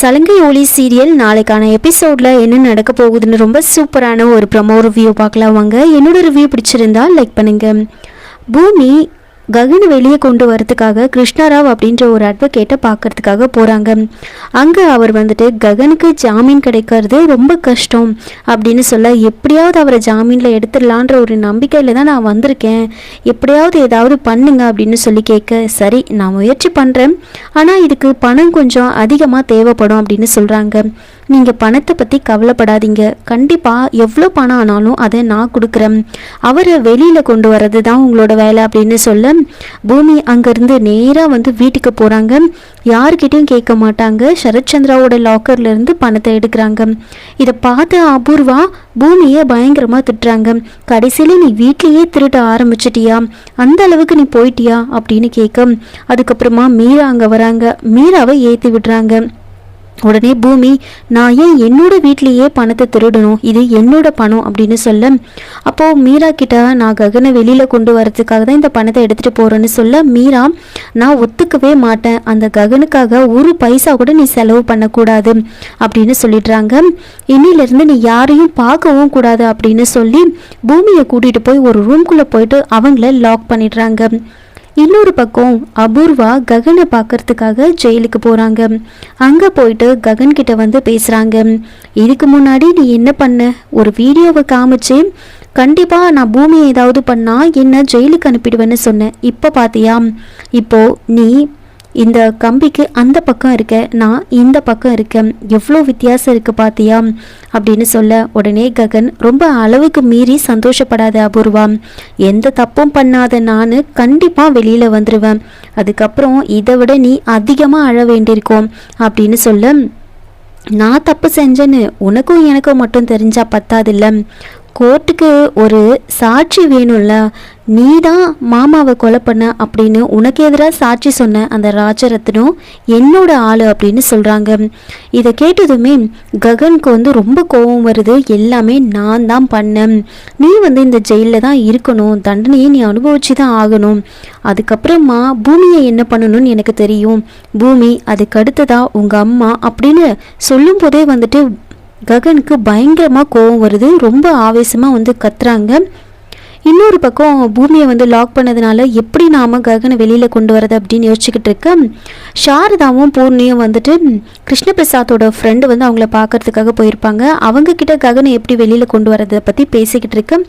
சலங்கை ஒளி சீரியல் நாளைக்கான எபிசோடில் என்ன நடக்க போகுதுன்னு ரொம்ப சூப்பரான ஒரு ப்ரமோ ரிவ்யூ பார்க்கலாம் வாங்க. என்னோட ரிவ்யூ பிடிச்சிருந்தா லைக் பண்ணுங்கள் பூமி ககன் வெளியே கொண்டு வரதுக்காக கிருஷ்ணராவ் அப்படின்ற ஒரு அட்வொகேட்டை பார்க்கறதுக்காக போகிறாங்க அங்கே அவர் வந்துட்டு ககனுக்கு ஜாமீன் கிடைக்கிறது ரொம்ப கஷ்டம் அப்படின்னு சொல்ல எப்படியாவது அவரை ஜாமீனில் எடுத்துடலான்ற ஒரு நம்பிக்கையில் தான் நான் வந்திருக்கேன். எப்படியாவது ஏதாவது பண்ணுங்க அப்படின்னு சொல்லி கேட்க சரி நான் முயற்சி பண்ணுறேன் ஆனால் இதுக்கு பணம் கொஞ்சம் அதிகமாக தேவைப்படும் அப்படின்னு சொல்கிறாங்க நீங்கள் பணத்தை பற்றி கவலைப்படாதீங்க. கண்டிப்பாக எவ்வளோ பணம் ஆனாலும் அதை நான் கொடுக்குறேன். அவரை வெளியில் கொண்டு வர்றது தான் உங்களோட வேலை அப்படின்னு சொல்ல பூமி அங்கேருந்து நேராக வந்து வீட்டுக்கு போகிறாங்க யாருக்கிட்டையும் கேட்க மாட்டாங்க. சரத்சந்திராவோட லாக்கர்லேருந்து பணத்தை எடுக்கிறாங்க. இதை பார்த்து அபூர்வா பூமியை பயங்கரமாக திட்டுறாங்க. கடைசியில் நீ வீட்லேயே திருட்ட ஆரம்பிச்சிட்டியா? அந்த அளவுக்கு நீ போயிட்டியா? அப்படின்னு கேட்க. அதுக்கப்புறமா மீரா அங்கே வராங்க. மீராவை ஏற்றி விடுறாங்க. உடனே பூமி நான் ஏன் என்னோட வீட்லேயே பணத்தை திருடணும்? இது என்னோட பணம் அப்படின்னு சொல்ல அப்போது மீரா கிட்ட நான் ககனை வெளியில் கொண்டு வரதுக்காக தான் இந்த பணத்தை எடுத்துகிட்டு போகிறேன்னு சொல்ல மீரா நான் ஒத்துக்கவே மாட்டேன். அந்த ககனுக்காக ஒரு பைசா கூட நீ செலவு பண்ணக்கூடாது அப்படின்னு சொல்லிடுறாங்க. இன்னிலிருந்து நீ யாரையும் பார்க்கவும் கூடாது அப்படின்னு சொல்லி பூமியை கூட்டிகிட்டு போய் ஒரு ரூம்குள்ளே போயிட்டு அவங்கள லாக் பண்ணிடுறாங்க. இன்னொரு பக்கம் அபூர்வா ககனை பார்க்கறதுக்காக ஜெயிலுக்கு போகிறாங்க அங்கே போயிட்டு ககன் கிட்ட வந்து பேசுகிறாங்க இதுக்கு முன்னாடி நீ என்ன பண்ண? ஒரு வீடியோவை காமிச்சு கண்டிப்பாக நான் பூமியை ஏதாவது பண்ணால் என்ன ஜெயிலுக்கு அனுப்பிடுவேன்னு சொன்னேன் இப்போ பார்த்தியா இப்போது நீ இந்த கம்பிக்கு அந்த பக்கம் இருக்க நான் இந்த பக்கம் இருக்கேன் எவ்வளோ வித்தியாசம் இருக்குது பார்த்தியா அப்படின்னு சொல்ல உடனே ககன் ரொம்ப அளவுக்கு மீறி சந்தோஷப்படாத அபூர்வா. எந்த தப்பும் பண்ணாத நான் கண்டிப்பாக வெளியில் வந்துடுவேன் அதுக்கப்புறம் இதை விட நீ அதிகமாக அழ வேண்டியிருக்கோம் அப்படின்னு சொல்ல நான் தப்பு செஞ்சேன்னு உனக்கும் எனக்கும் மட்டும் தெரிஞ்சா பத்தாதில்ல. கோர்ட்டுக்கு ஒரு சாட்சி வேணும்ல? நீ தான் மாமாவை கொலை பண்ண அப்படின்னு உனக்கு எதிராக சாட்சி சொன்ன அந்த ராஜரத்னம் என்னோட ஆள் அப்படின்னு சொல்கிறாங்க இதை கேட்டதுமே ககனுக்கு வந்து ரொம்ப கோபம் வருது. எல்லாமே நான் தான் பண்ணேன். நீ வந்து இந்த ஜெயிலில் தான் இருக்கணும். தண்டனையை நீ அனுபவிச்சு தான் ஆகணும். அதுக்கப்புறமா பூமியை என்ன பண்ணணும்னு எனக்கு தெரியும். பூமி அதுக்கு அடுத்ததா உங்கள் அம்மா அப்படின்னு சொல்லும் போதே வந்துட்டு ககனுக்கு பயங்கரமாக கோவம் வருது. ரொம்ப ஆவேசமாக வந்து கத்துறாங்க. இன்னொரு பக்கம் பூமியை வந்து லாக் பண்ணதுனால எப்படி நாம் ககனை வெளியில் கொண்டு வரது அப்படின்னு யோசிச்சுக்கிட்டு இருக்க சாரதாவும் பூர்ணியும் வந்துட்டு கிருஷ்ணபிரசாத்தோட ஃப்ரெண்டு வந்து அவங்கள பார்க்கறதுக்காக போயிருப்பாங்க. அவங்கக்கிட்ட ககனை எப்படி வெளியில் கொண்டு வரதை பற்றி பேசிக்கிட்டு இருக்க.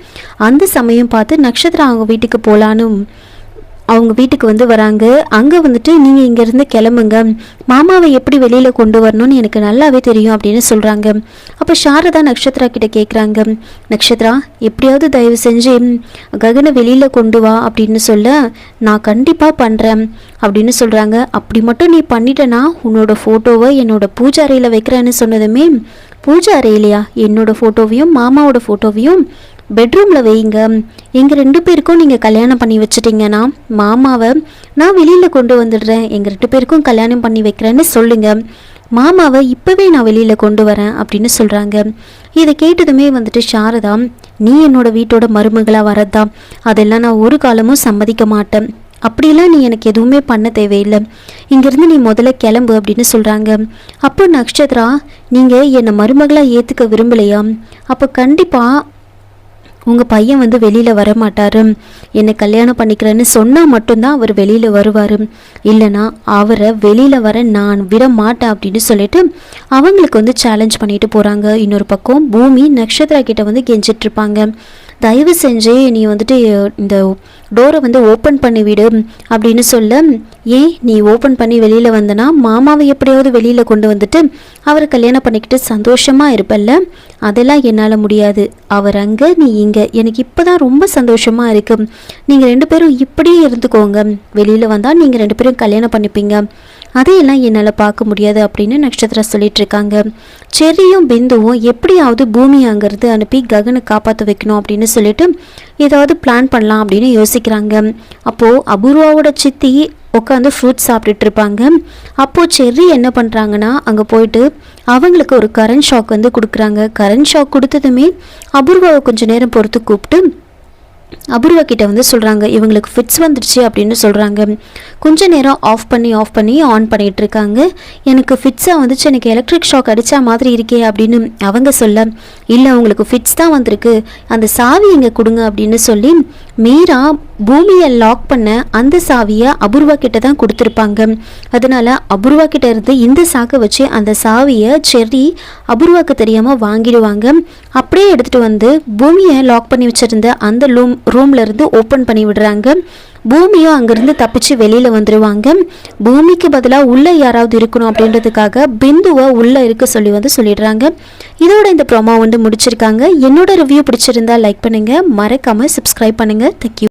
அந்த சமயம் பார்த்து நட்சத்திரம் அவங்க வீட்டுக்கு போகலான்னு அவங்க வீட்டுக்கு வந்து வராங்க. அங்கே வந்துட்டு நீங்கள் இங்கேருந்து கிளம்புங்க. மாமாவை எப்படி வெளியில் கொண்டு வரணும்னு எனக்கு நல்லாவே தெரியும் அப்படின்னு சொல்கிறாங்க அப்போ சாரதா நக்ஷத்ரா கிட்ட கேட்குறாங்க நக்ஷத்ரா எப்படியாவது தயவு செஞ்சு ககனை வெளியில் கொண்டு வா அப்படின்னு சொல்ல நான் கண்டிப்பாக பண்ணுறேன் அப்படின்னு சொல்கிறாங்க அப்படி மட்டும் நீ பண்ணிட்டனா உன்னோட ஃபோட்டோவை என்னோட பூஜை அறையில் வைக்கிறேன்னு சொன்னதுமே பூஜை அறையிலையா என்னோட ஃபோட்டோவையும் மாமாவோட ஃபோட்டோவையும் பெட்ரூமில் வைங்க எங்கள் ரெண்டு பேருக்கும் நீங்கள் கல்யாணம் பண்ணி வச்சிட்டிங்கன்னா மாமாவை நான் வெளியில் கொண்டு வந்துடுறேன். எங்கள் ரெண்டு பேருக்கும் கல்யாணம் பண்ணி வைக்கிறேன்னு சொல்லுங்க. மாமாவை இப்போவே நான் வெளியில் கொண்டு வரேன் அப்படின்னு சொல்கிறாங்க இதை கேட்டதுமே வந்துட்டு சாரதா நீ என்னோட வீட்டோட மருமகளாக வரதா? அதெல்லாம் நான் ஒரு காலமும் சம்மதிக்க மாட்டேன். அப்படிலாம் நீ எனக்கு எதுவுமே பண்ண தேவையில்லை. இங்கேருந்து நீ முதல்ல கிளம்பு அப்படின்னு சொல்கிறாங்க அப்போ நக்ஷத்ரா நீங்கள் என்னை மருமகளாக ஏற்றுக்க விரும்பலையா? அப்போ கண்டிப்பாக உங்கள் பையன் வந்து வெளியில் வர மாட்டார் என்னை கல்யாணம் பண்ணிக்கிறேன்னு சொன்னால் மட்டும்தான் அவர் வெளியில் வருவார். இல்லைனா அவரை வெளியில் வர நான் விட மாட்டேன் அப்படின்னு சொல்லிட்டு அவங்களுக்கு வந்து சேலஞ்ச் பண்ணிட்டு போகிறாங்க இன்னொரு பக்கம் பூமி நக்ஷத்ரா கிட்ட வந்து கெஞ்சிட்ருப்பாங்க தயவு செஞ்சு நீ வந்துட்டு இந்த டோரை வந்து ஓப்பன் பண்ணி விடு அப்படின்னு சொல்ல ஏன் நீ ஓப்பன் பண்ணி வெளியில் வந்தனா மாமாவை எப்படியாவது வெளியில் கொண்டு வந்துட்டு அவரை கல்யாணம் பண்ணிக்கிட்டு சந்தோஷமாக இருப்பல்ல? அதெல்லாம் என்னால் முடியாது. அவர் அங்கே நீ இங்கே. எனக்கு இப்போ தான் ரொம்ப சந்தோஷமாக இருக்கு. நீங்கள் ரெண்டு பேரும் இப்படியே இருந்துக்கோங்க. வெளியில் வந்தால் நீங்கள் ரெண்டு பேரும் கல்யாணம் பண்ணிப்பீங்க. அதையெல்லாம் என்னால் பார்க்க முடியாது அப்படின்னு நட்சத்திரம் சொல்லிட்டு இருக்காங்க. செரியும் பிந்துவும் எப்படியாவது பூமி அங்கேருந்து அனுப்பி ககனை காப்பாற்ற வைக்கணும் அப்படின்னு சொல்லிட்டு ஏதாவது பிளான் பண்ணலாம் அப்படின்னு யோசிக்கிறாங்க. அப்போது அபூர்வாவோட சித்தி உட்காந்து ஃப்ரூட்ஸ் சாப்பிட்டுட்டு இருப்பாங்க. அப்போது செர்ரி என்ன பண்ணுறாங்கன்னா அங்கே போயிட்டு அவங்களுக்கு ஒரு கரண்ட் ஷாக் வந்து கொடுக்குறாங்க. கரண்ட் ஷாக் கொடுத்ததுமே அபூர்வாவை கொஞ்சம் நேரம் பொறுத்து கூப்பிட்டு அபூர்வா கிட்ட வந்து சொல்கிறாங்க இவங்களுக்கு ஃபிட்ஸ் வந்துடுச்சு அப்படின்னு சொல்கிறாங்க கொஞ்ச நேரம் ஆஃப் பண்ணி ஆஃப் பண்ணி ஆன் பண்ணிகிட்டு இருக்காங்க. எனக்கு ஃபிட்ஸாக வந்துச்சு எனக்கு எலக்ட்ரிக் ஷாக் அடித்தா மாதிரி இருக்கே அப்படின்னு அவங்க சொல்ல இல்லை உங்களுக்கு ஃபிட்ஸ் தான் வந்திருக்கு. அந்த சாவி இங்கே கொடுங்க அப்படின்னு சொல்லி மீரா பூமியை லாக் பண்ண அந்த சாவியை அபூர்வா கிட்ட தான் கொடுத்துருப்பாங்க. அதனால அபூர்வா கிட்ட இருந்து இந்த சாக்கை வச்சு அந்த சாவியை செர்ரி அபூர்வாக்கு தெரியாமல் வாங்கிடுவாங்க. அப்படியே எடுத்துகிட்டு வந்து பூமியை லாக் பண்ணி வச்சுருந்த அந்த லூம் ரூம்ல இருந்து ஓப்பன் பண்ணி விடுறாங்க. பூமியும் அங்கேருந்து தப்பிச்சு வெளியில் வந்துடுவாங்க பூமிக்கு பதிலாக உள்ளே யாராவது இருக்கணும் அப்படின்றதுக்காக பிந்துவை உள்ளே இருக்க சொல்லி வந்து சொல்லிடுறாங்க. இதோட இந்த ப்ரோமோ வந்து முடிச்சிருக்காங்க. என்னோட ரிவ்யூ பிடிச்சிருந்தா லைக் பண்ணுங்கள் மறக்காமல் சப்ஸ்கிரைப் பண்ணுங்கள் தேங்க்யூ